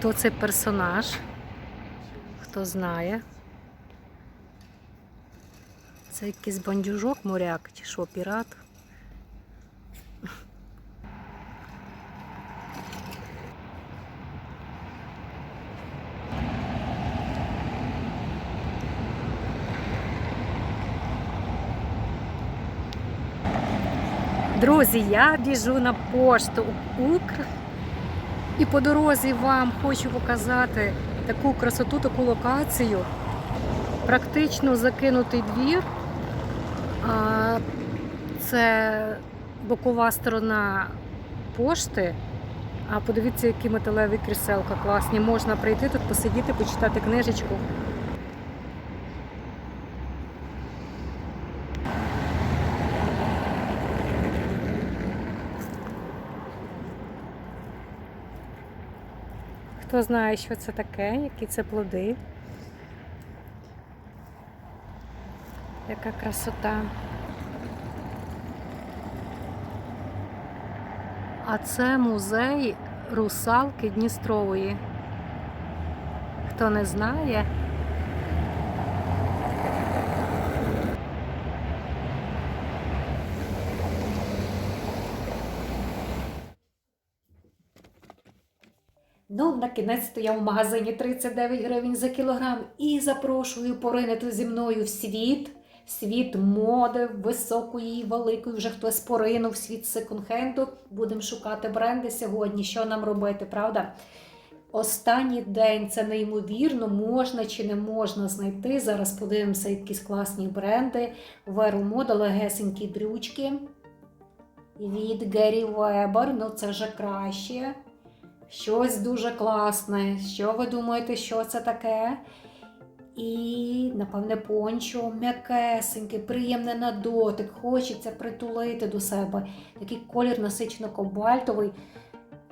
Хто цей персонаж? Хто знає? Це якийсь бандюжок моряк чи що, пірат? Друзі, я біжу на пошту Укр. І по дорозі вам хочу показати таку красоту, таку локацію. Практично закинутий двір. Це бокова сторона пошти. А подивіться, які металеві кріселка класні. Можна прийти тут, посидіти, почитати книжечку. Хто знає, що це таке, які це плоди. Яка красота. А це музей русалки Дністрової. Хто не знає, Ну, на кінець я в магазині 39 гривень за кілограм і запрошую поринити зі мною в світ, світ моди, високої, великої, вже хтось поринув, світ секонд-хенду. Будемо шукати бренди сьогодні. Що нам робити, правда? Останній день це неймовірно, можна чи не можна знайти. Зараз подивимося якісь класні бренди. Веру мода, легесенькі дрючки. Від Гері Вебер, ну це вже краще. Щось дуже класне. Що ви думаєте, що це таке? І, напевне, пончо м'якесеньке, приємне на дотик, хочеться притулити до себе. Такий колір насичено-кобальтовий.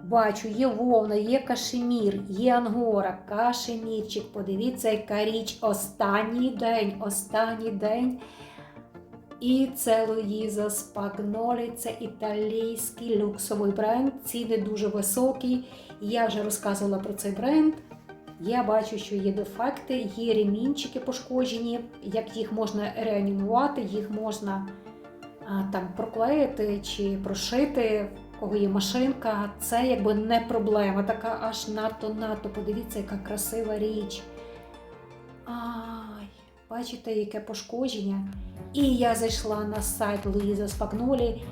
Бачу, є вовна, є кашемір, є ангора, кашемірчик. Подивіться, яка річ. Останній день, останній день. І це Луїза Спагнолі, це італійський люксовий бренд. Ціни дуже високі. Я вже розказувала про цей бренд. Я бачу, що є дефекти, є ремінчики пошкоджені. Як їх можна реанімувати, їх можна там проклеїти чи прошити. В кого є машинка, це якби не проблема. Така аж надто-надто. Подивіться, яка красива річ. Ай, бачите, яке пошкодження. І я зайшла на сайт Луїза Спагнолі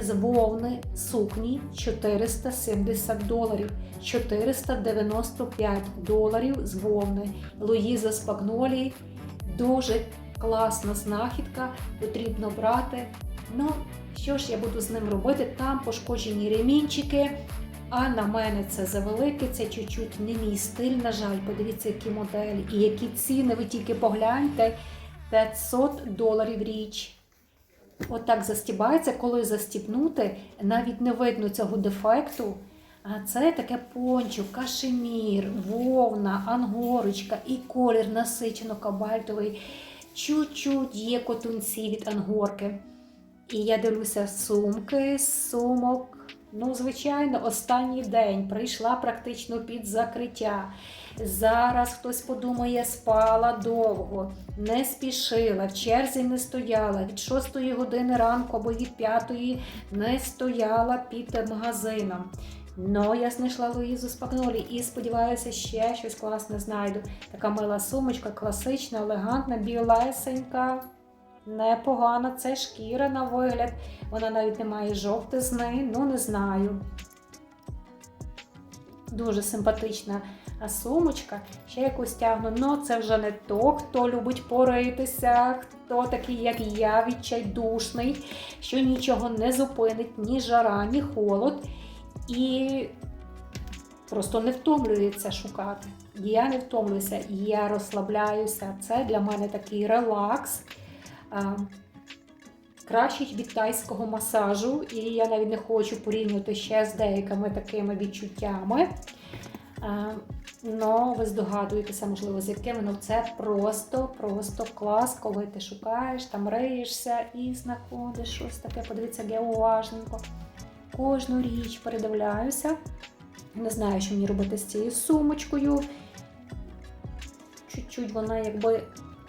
з вовни сукні 470 доларів, 495 доларів з вовни. Луїза Спагнолі дуже класна знахідка, потрібно брати. Ну, що ж я буду з ним робити? Там пошкоджені ремінчики. А на мене це завелике, це чуть-чуть не мій стиль, на жаль, подивіться, які моделі і які ціни, ви тільки погляньте. 500 доларів річ. Отак застібається, коли застібнути, навіть не видно цього дефекту. А це таке пончо, кашемір, вовна, ангорочка і колір насичено кабальтовий. Чуть-чуть є котунці від ангорки. І я дивлюся сумки, сумок. Ну, звичайно, останній день прийшла практично під закриття. Зараз хтось подумає, спала довго, не спішила, в черзі не стояла, від 6 години ранку або від 5 не стояла під магазином. Ну, я знайшла Луїзу Спагнолі і сподіваюся, ще щось класне знайду. Така мила сумочка, класична, елегантна, білесенька. Непогана, це шкіра на вигляд. Вона навіть не має жовтизни, ну не знаю. Дуже симпатична а сумочка. Ще якусь тягну. Ну, це вже не то, хто любить поритися, хто такий, як я, відчайдушний, що нічого не зупинить, ні жара, ні холод. І просто не втомлюється шукати. Я не втомлююся, я розслабляюся. Це для мене такий релакс. А, Краще від тайського масажу, і я навіть не хочу порівнювати ще з деякими такими відчуттями. А, Ну, ви здогадуєтеся, можливо, з якими, ну це просто, просто клас, коли ти шукаєш, там риєшся і знаходиш щось таке. Подивіться, як я уважненько. Кожну річ передивляюся. Не знаю, що мені робити з цією сумочкою. Чуть-чуть вона якби.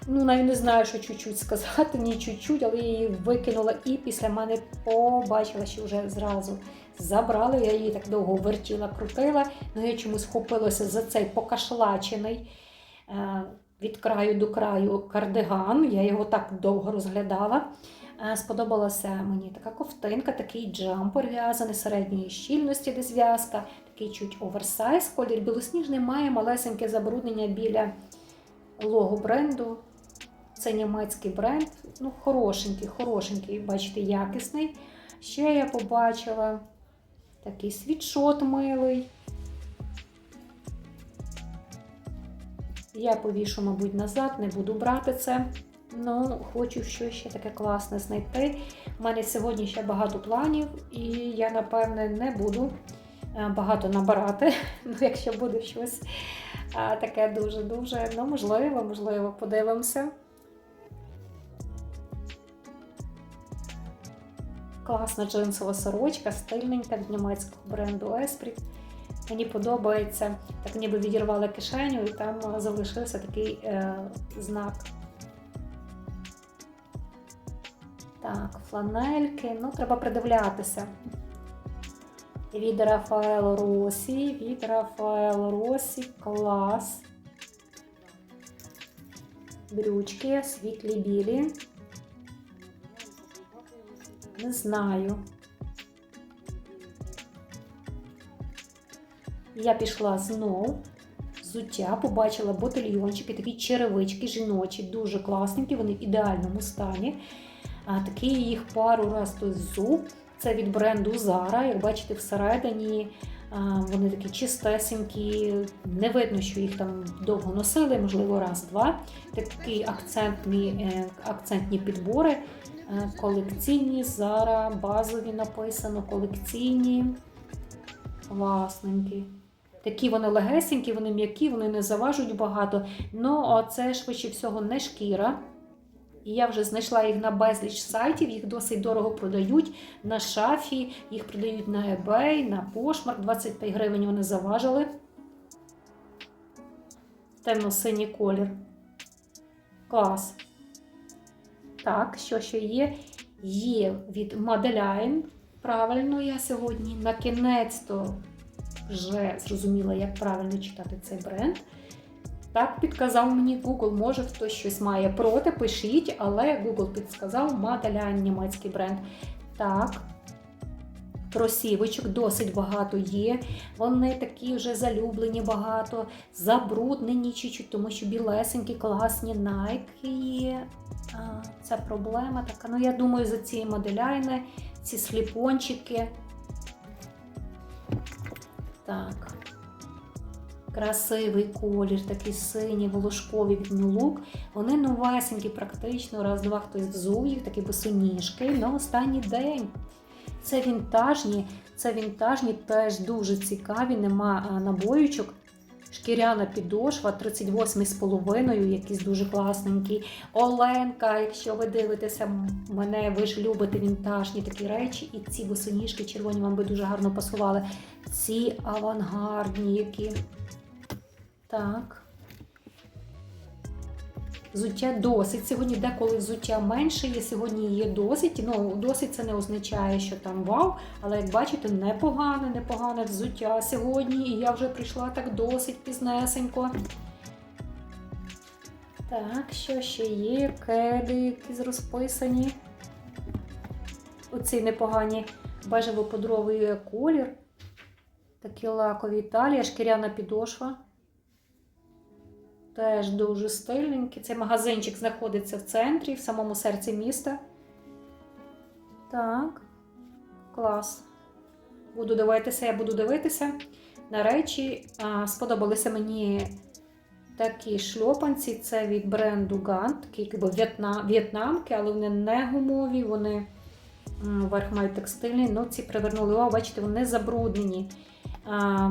Ну, навіть не знаю, що чуть-чуть сказати, ні чуть-чуть, але я її викинула і після мене побачила, що вже зразу забрали. Я її так довго вертіла, крутила. Ну я чомусь вхопилася за цей покашлачений е, від краю до краю кардиган. Я його так довго розглядала. Е, Сподобалася мені така ковтинка, такий джампер в'язаний середньої щільності, де зв'язка, такий чуть оверсайз. Колір білосніжний має малесеньке забруднення біля лого бренду. Це німецький бренд. Ну, хорошенький, хорошенький, бачите, якісний. Ще я побачила такий світшот милий. Я повішу, мабуть, назад, не буду брати це. Ну, хочу щось ще таке класне знайти. У мене сьогодні ще багато планів, і я, напевне, не буду е, багато набирати. Ну, якщо буде щось е, таке дуже-дуже, ну, можливо, можливо, подивимося. Класна джинсова сорочка, стильненька від німецького бренду Esprit. Мені подобається, так ніби відірвала кишеню, і там е, залишився такий е, знак. Так, фланельки, ну, треба придивлятися. Від Рафаело Росі, від Рафаело Росі, клас. Брючки, світлі білі. Не знаю. Я пішла знов. Взуття, побачила ботильйончики, такі черевички жіночі, дуже класненькі, вони в ідеальному стані. А, Такий їх пару раз той зуб. Це від бренду Zara. Як бачите, всередині вони такі чистесенькі, не видно, що їх там довго носили, можливо, раз-два. Такі акцентні, е, акцентні підбори. Е, Колекційні, Zara, базові написано, колекційні, класненькі. Такі вони легесенькі, вони м'які, вони не заважують багато. Ну, це швидше всього не шкіра. І я вже знайшла їх на безліч сайтів, їх досить дорого продають на шафі, їх продають на eBay, на Poshmark, 25 гривень вони заважили. Темно-синій колір. Клас. Так, що ще є? Є від Madeline. Правильно, я сьогодні на кінець-то вже зрозуміла, як правильно читати цей бренд. Так підказав мені Google, може хтось щось має проти, пишіть, але Google підсказав Madeline німецький бренд. Так, кросівочок досить багато є. Вони такі вже залюблені багато, забруднені чуть-чуть, тому що білесенькі, класні Nike є. Це проблема така. Ну, я думаю, за ці моделяйни, ці сліпончики. Так. Красивий колір, такий синій, волошковий від Look. Вони новесенькі, практично, раз-два хтось взув їх, такі босоніжки на останній день. Це вінтажні, це вінтажні, теж дуже цікаві, нема набоючок. Шкіряна підошва 38,5, якийсь дуже класненький. Оленка, якщо ви дивитеся мене, ви ж любите вінтажні такі речі, і ці босоніжки червоні вам би дуже гарно пасували. Ці авангардні які. Так. Взуття досить. Сьогодні деколи взуття менше є, сьогодні є досить. Ну, досить це не означає, що там вау, але як бачите, непогане, непогане взуття сьогодні. І я вже прийшла так досить пізнесенько. Так, що ще є? Кеди якісь розписані. Оці непогані бежево-подровий колір. Такі лакові талія, шкіряна підошва. Теж дуже стильненький. Цей магазинчик знаходиться в центрі, в самому серці міста. Так, клас. Буду дивитися, я буду дивитися. На речі, сподобалися мені такі шльопанці. Це від бренду Gant, такі в'єтна, в'єтнамки, але вони не гумові, вони верх мають текстильний. Ну, ці привернули увагу, бачите, вони забруднені.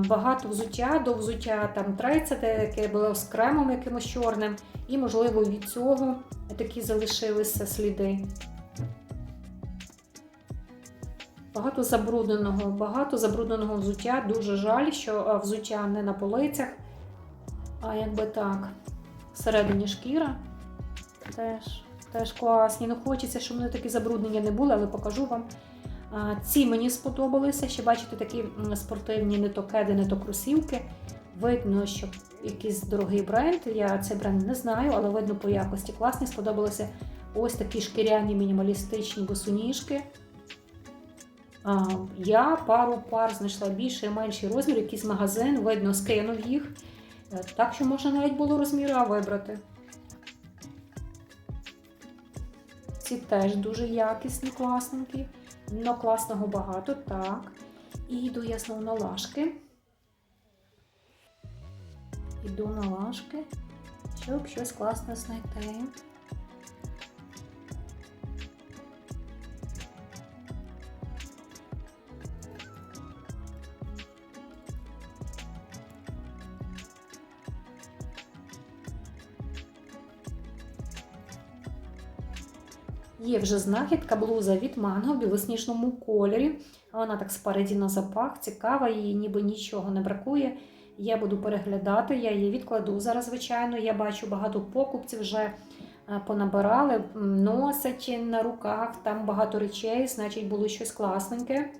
Багато взуття до взуття там треться, яке було з кремом якимось чорним, і, можливо, від цього такі залишилися сліди. Багато забрудненого, багато забрудненого взуття. Дуже жаль, що взуття не на полицях, а якби так, всередині шкіра. Теж, теж класні. Ну, хочеться, щоб вони такі забруднення не були, але покажу вам. Ці мені сподобалися. Ще бачите, такі спортивні не то кеди, не то кросівки. Видно, що якийсь дорогий бренд. Я цей бренд не знаю, але видно по якості класні. Сподобалися ось такі шкіряні мінімалістичні босоніжки. Я пару пар знайшла більший і менший розмір, якийсь магазин, видно, скинув їх. Е, Так що можна навіть було розміри вибрати. Ці теж дуже якісні, класненькі. Но класного багато, так. І йду я знову на лашки. Іду на лашки, щоб щось класне знайти. Є вже знахідка блуза від манго в білосніжному кольорі. Вона так спереді на запах, цікава, їй ніби нічого не бракує. Я буду переглядати, я її відкладу зараз, звичайно. Я бачу багато покупців вже е, понабирали, носять на руках, там багато речей, значить було щось класненьке.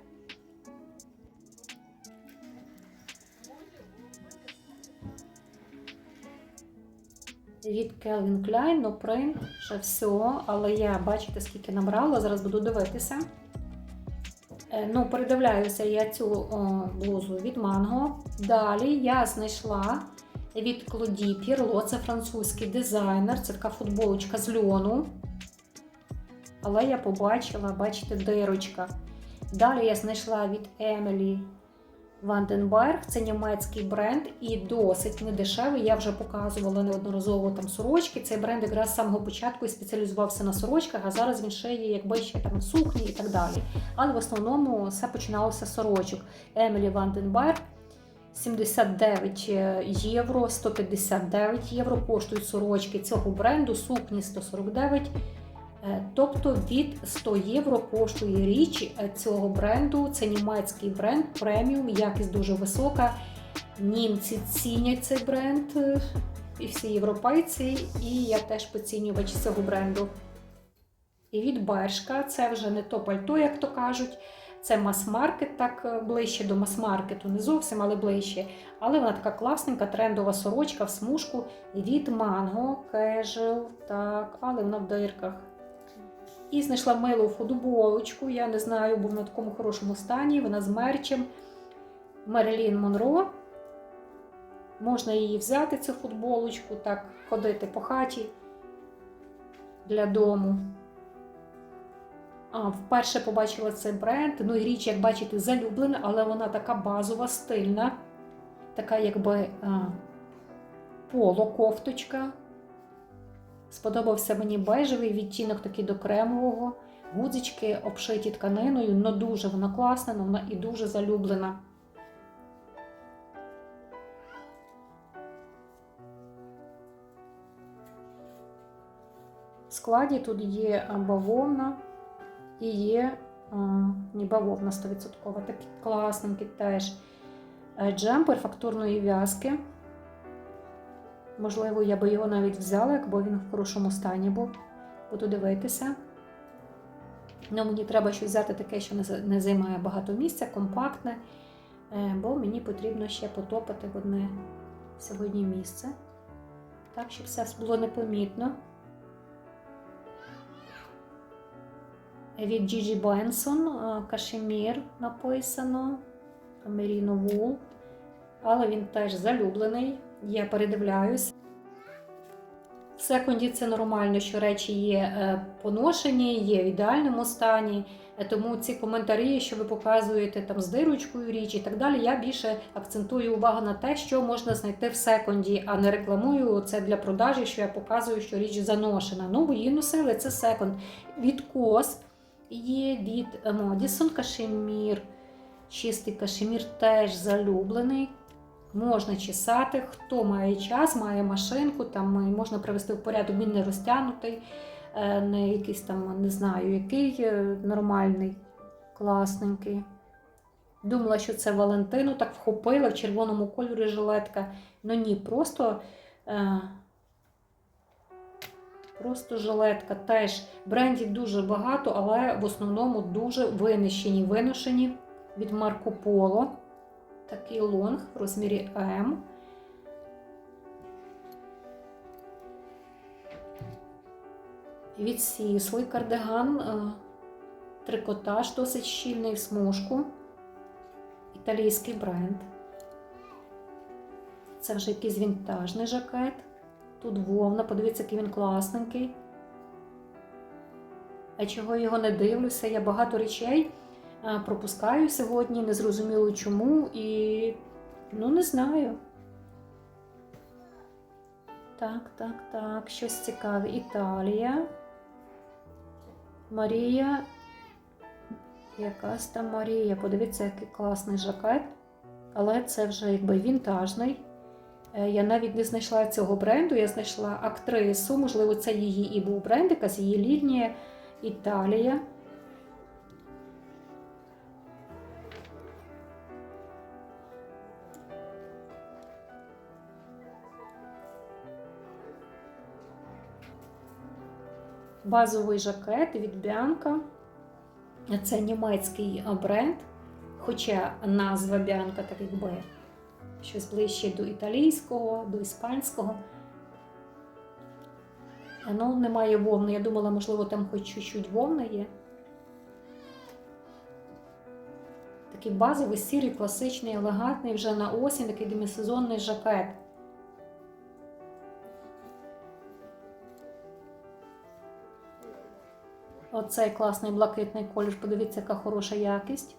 Від Calvin Klein, no print, ще все, але я бачите, скільки набрала, зараз буду дивитися. Е, Ну, передивляюся я цю о, блузу від Mango. Далі я знайшла від Клоді Пірло, це французький дизайнер, це така футболочка з льону. Але я побачила, бачите, дирочка. Далі я знайшла від Емілі Ванденберг, це німецький бренд і досить недешевий. Я вже показувала неодноразово там сорочки. Цей бренд якраз з самого початку і спеціалізувався на сорочках, а зараз він шиє якби ще там сукні і так далі. Але в основному все починалося з сорочок. Емілі Ванденберг 79 євро, 159 євро коштують сорочки цього бренду, сукні 149 Е, Тобто від 100 євро коштує річ е, цього бренду. Це німецький бренд, преміум, якість дуже висока. Німці цінять цей бренд, е, і всі європейці, і я теж поцінювач цього бренду. І від Бершка це вже не то пальто, як то кажуть. Це мас-маркет, так е, ближче до мас-маркету, не зовсім, але ближче. Але вона така класненька, трендова сорочка в смужку від Mango Casual, так, але вона в дирках. І знайшла милу футболочку, я не знаю, був на такому хорошому стані. Вона з мерчем Мерлін Монро. Можна її взяти, цю футболочку, так ходити по хаті для дому. А, вперше побачила цей бренд. Ну і річ, як бачите, залюблена, але вона така базова, стильна, така якби а, поло-кофточка. Сподобався мені бежевий відтінок такий до кремового. Гудзички обшиті тканиною, але дуже вона класна, но вона і дуже залюблена. В складі тут є бавовна і є а, не бавовна 100%, такі класненькі теж Е, джемпер фактурної в'язки. Можливо, я би його навіть взяла, якби він в хорошому стані був. Буду дивитися. Ну, мені треба щось взяти таке, що не займає багато місця, компактне, е, бо мені потрібно ще потопити в одне сьогодні місце. Так, щоб все було непомітно. Від Gigi Benson е, кашемір написано. Merino Wool. Але він теж залюблений. Я передивляюсь. В секунді це нормально, що речі є е, поношені, є в ідеальному стані. Е, Тому ці коментарі, що ви показуєте там з дирочкою річ і так далі, я більше акцентую увагу на те, що можна знайти в секунді, а не рекламую це для продажі, що я показую, що річ заношена. Ну, її носили, це секунд. Від кос є від Модісон кашемір. Чистий кашемір теж залюблений. Можна чесати, хто має час, має машинку, там можна привести в порядок, він не розтягнутий, е, не якийсь там, не знаю, який е, нормальний, Класненький. Думала, що це Валентину, так вхопила в червоному кольорі жилетка. Ну ні, просто, е, просто жилетка. Теж брендів дуже багато, але в основному дуже винищені, виношені від Марко Поло. Такий лонг в розмірі М. Від Сісли кардиган, е, трикотаж досить щільний в смужку. Італійський бренд. Це вже якийсь вінтажний жакет. Тут вовна, подивіться, який він класненький. А чого його не дивлюся? Я багато речей пропускаю сьогодні, не зрозуміло чому, і ну не знаю. Так, так, так, щось цікаве. Італія. Марія. Якась там Марія. Подивіться, який класний жакет. Але це вже якби вінтажний. Е, Я навіть не знайшла цього бренду, я знайшла актрису, можливо, це її і був бренд, якась її лінія Італія. Базовий жакет від Біанка. Це німецький бренд, хоча назва Біанка так якби щось ближче до італійського, до іспанського. Ну, немає вовни. Я думала, можливо, там хоч чуть-чуть вовна є. Такий базовий, сірий, класичний, елегантний, вже на осінь, такий демісезонний жакет. Оцей класний блакитний колір, подивіться, яка хороша якість.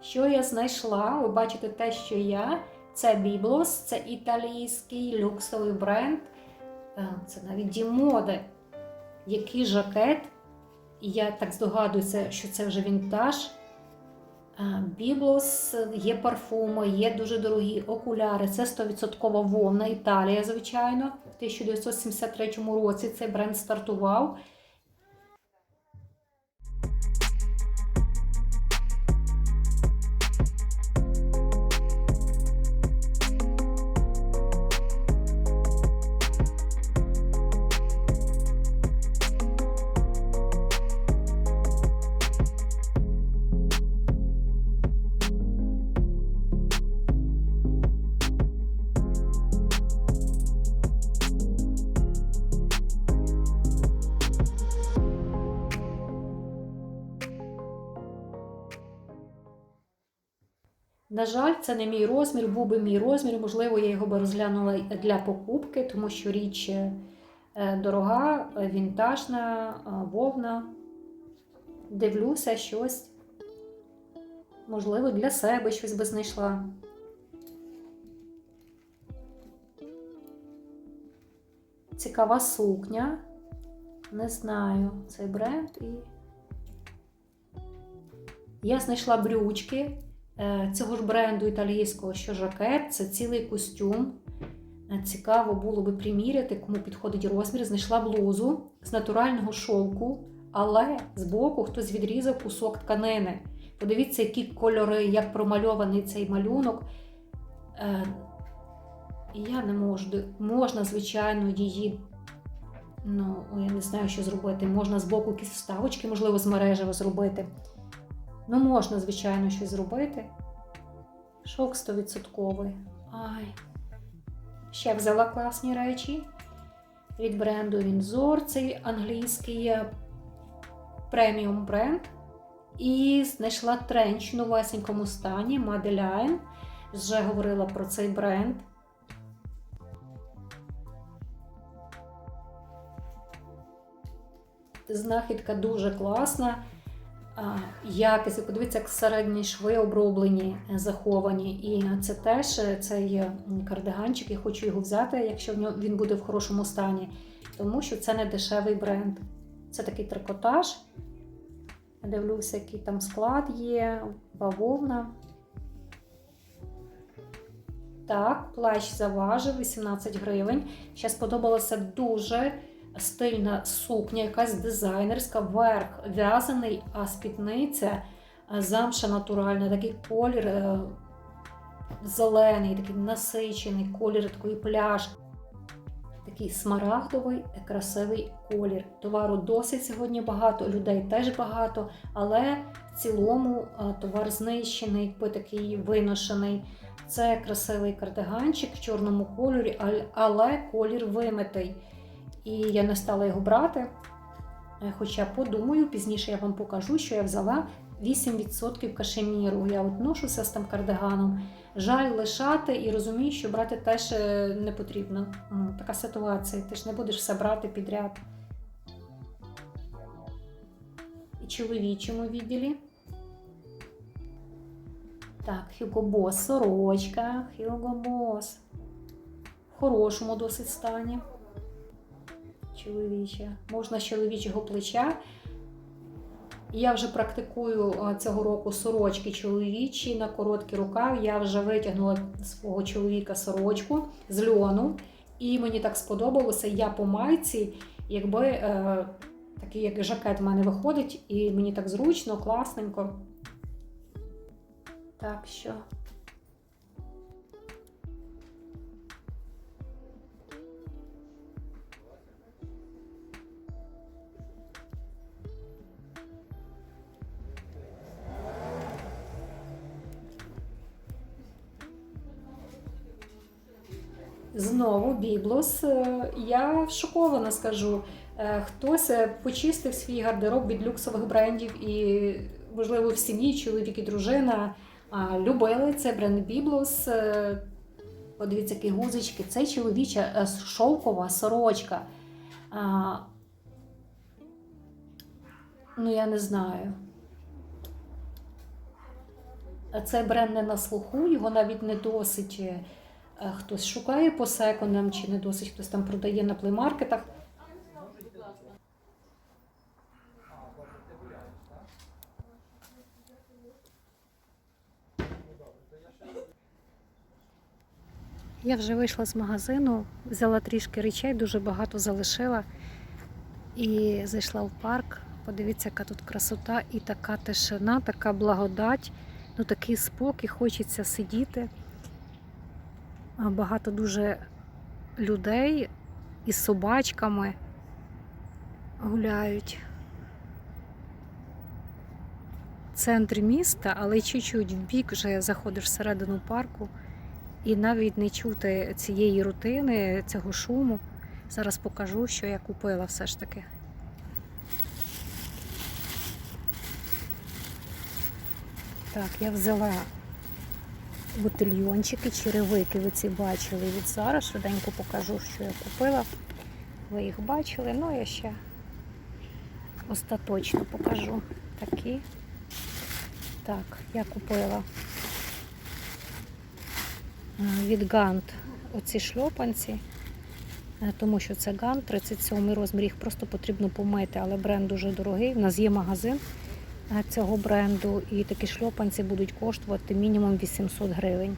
Що я знайшла? Ви бачите те, що я. Це Biblos, це італійський люксовий бренд. Це навіть Дімоде. Який жакет. І я так здогадуюся, що це вже вінтаж. Biblos, є парфуми, є дуже дорогі окуляри. Це 100% вовна Італія, звичайно. В 1973 році цей бренд стартував. На жаль, це не мій розмір, був би мій розмір. Можливо, я його би розглянула для покупки, тому що річ е, дорога, вінтажна, е, вовна. Дивлюся щось. Можливо, для себе щось би знайшла. Цікава сукня. Не знаю цей бренд і. Я знайшла брючки цього ж бренду італійського, що жакет, це цілий костюм. Е, Цікаво було би приміряти, кому підходить розмір. Знайшла блузу з натурального шовку, але збоку хтось відрізав кусок тканини. Подивіться, які кольори, як промальований цей малюнок. Е, я не можу. Можна, звичайно, її. Ну, я не знаю, що зробити. Можна з боку якісь вставочки, можливо, з мережево зробити. Ну, можна, звичайно, щось зробити. Шок 100%. Ай. Ще взяла класні речі від бренду Windsor. Цей англійський е, преміум бренд. І знайшла тренч в новесенькому стані Madeline. Вже говорила про цей бренд. Знахідка дуже класна. Якість, подивіться, як середні шви оброблені, заховані. І це теж е, цей е, кардиганчик, я хочу його взяти, якщо він буде в хорошому стані, тому що це не дешевий бренд. Це такий трикотаж. Дивлюся, який там склад є, бавовна. Так, плащ заважив 18 гривень. Ще сподобалося дуже стильна сукня, якась дизайнерська, верх в'язаний, а спідниця е, замша натуральна, такий колір е, зелений, такий насичений колір такої пляшки. Такий смарагдовий, е, красивий колір. Товару досить сьогодні багато, людей теж багато, але в цілому товар знищений, такий виношений. Це красивий кардиганчик в чорному кольорі, але колір вимитий. І я не стала його брати. Е, Хоча подумаю, пізніше я вам покажу, що я взяла 8% кашеміру. Я от ношуся з тим кардиганом. Жаль лишати і розумію, що брати теж е, не потрібно. Така ситуація. Ти ж не будеш все брати підряд. І чоловічому відділі. Так, Hugo сорочка, Hugo В хорошому досить стані. Чоловіча. Можна з чоловічого плеча. Я вже практикую цього року сорочки чоловічі на короткі рукав. Я вже витягнула свого чоловіка сорочку з льону. І мені так сподобалося. Я по майці, якби е, такий як жакет в мене виходить, і мені так зручно, класненько. Так що. Біблос. Е, Я шокована скажу. Е, Хтось почистив свій гардероб від люксових брендів, і, можливо, в сім'ї чоловік і дружина любили цей бренд Біблос. Е, Подивіться, які гузочки. Це чоловіча шовкова сорочка. Ну, я не знаю. Цей бренд не на слуху, його навіть не досить хтось шукає по секондам, чи не досить хтось там продає на плеймаркетах. Я вже вийшла з магазину, взяла трішки речей, дуже багато залишила і зайшла в парк. Подивіться, яка тут красота і така тишина, така благодать, ну такий спокій, хочеться сидіти. Багато дуже людей із собачками гуляють. Центр міста, але чуть-чуть в бік вже заходиш всередину парку і навіть не чути цієї рутини, цього шуму. Зараз покажу, що я купила все ж таки. Так, я взяла бутильйончики, черевики, ви ці бачили від зараз. Швиденько покажу, що я купила. Ви їх бачили, ну я ще остаточно покажу такі. Так, я купила е, від Гант оці шльопанці, е, тому що це Гант, 37 розмір, їх просто потрібно помити, але бренд дуже дорогий. У нас є магазин цього бренду, і такі шльопанці будуть коштувати мінімум 800 гривень.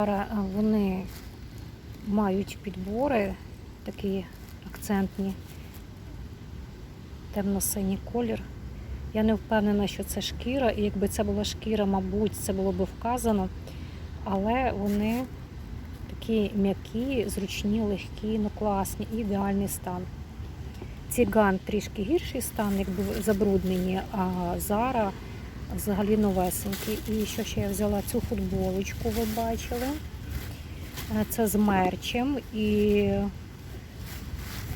Е, вони мають підбори такі акцентні, темно-синій колір. Я не впевнена, що це шкіра, і якби це була шкіра, мабуть, це було б вказано. Але вони такі м'які, зручні, легкі, ну класні, ідеальний стан. Ці ган трішки гірший стан, якби забруднені, а Зара взагалі новесенькі. І що ще я взяла цю футболочку, ви бачили. Це з мерчем. І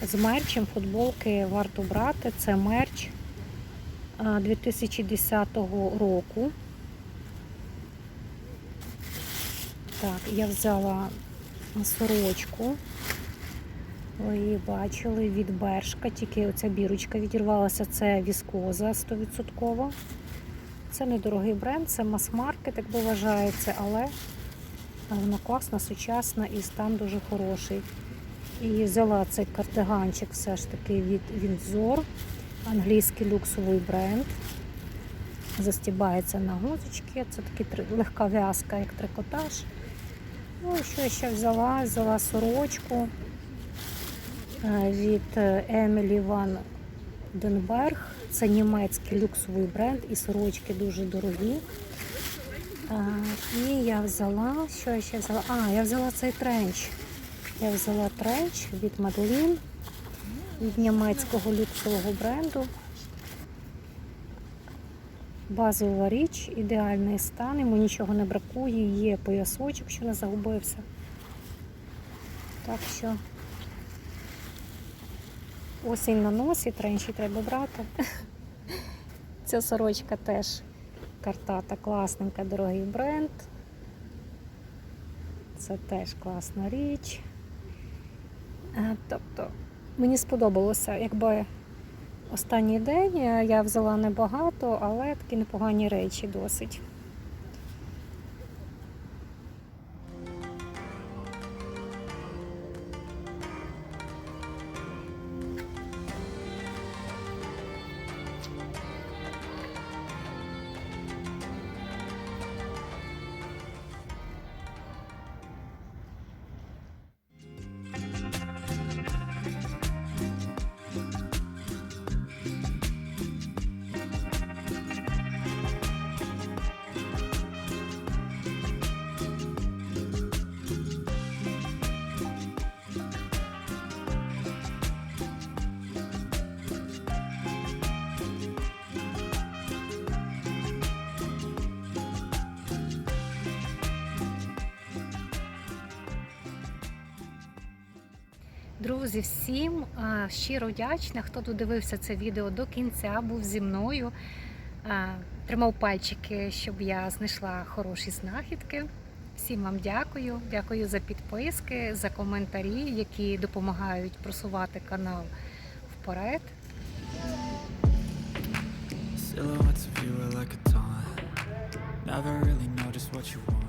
з мерчем футболки варто брати. Це мерч 2010 року. Так, я взяла сорочку. Ви бачили від Бершка, тільки оця бірочка відірвалася, це віскоза 100%. Це недорогий бренд, це мас-маркет, як би вважається, але вона класна, сучасна і стан дуже хороший. І взяла цей кардиганчик все ж таки від Windsor, англійський люксовий бренд. Застібається на гузочки. Це така легка в'язка, як трикотаж. Ну, і що я ще взяла? Взяла сорочку. Е, від е, Емілі Ван Денберг. Це німецький люксовий бренд і сорочки дуже дорогі. І я взяла, що я ще взяла? А, я взяла цей тренч. Я взяла тренч від Madeline, від німецького люксового бренду. Базова річ, ідеальний стан, йому нічого не бракує, є поясочок, що не загубився. Так що осінь на носі, тренчі треба брати. Ця сорочка теж картата класненька, дорогий бренд. Це теж класна річ. Е, Тобто мені сподобалося, якби останній день е, я взяла небагато, але такі непогані речі досить. Друзі, всім щиро вдячна, хто додивився це відео до кінця, був зі мною, тримав пальчики, щоб я знайшла хороші знахідки. Всім вам дякую. Дякую за підписки, за коментарі, які допомагають просувати канал вперед. Never really know just what you want.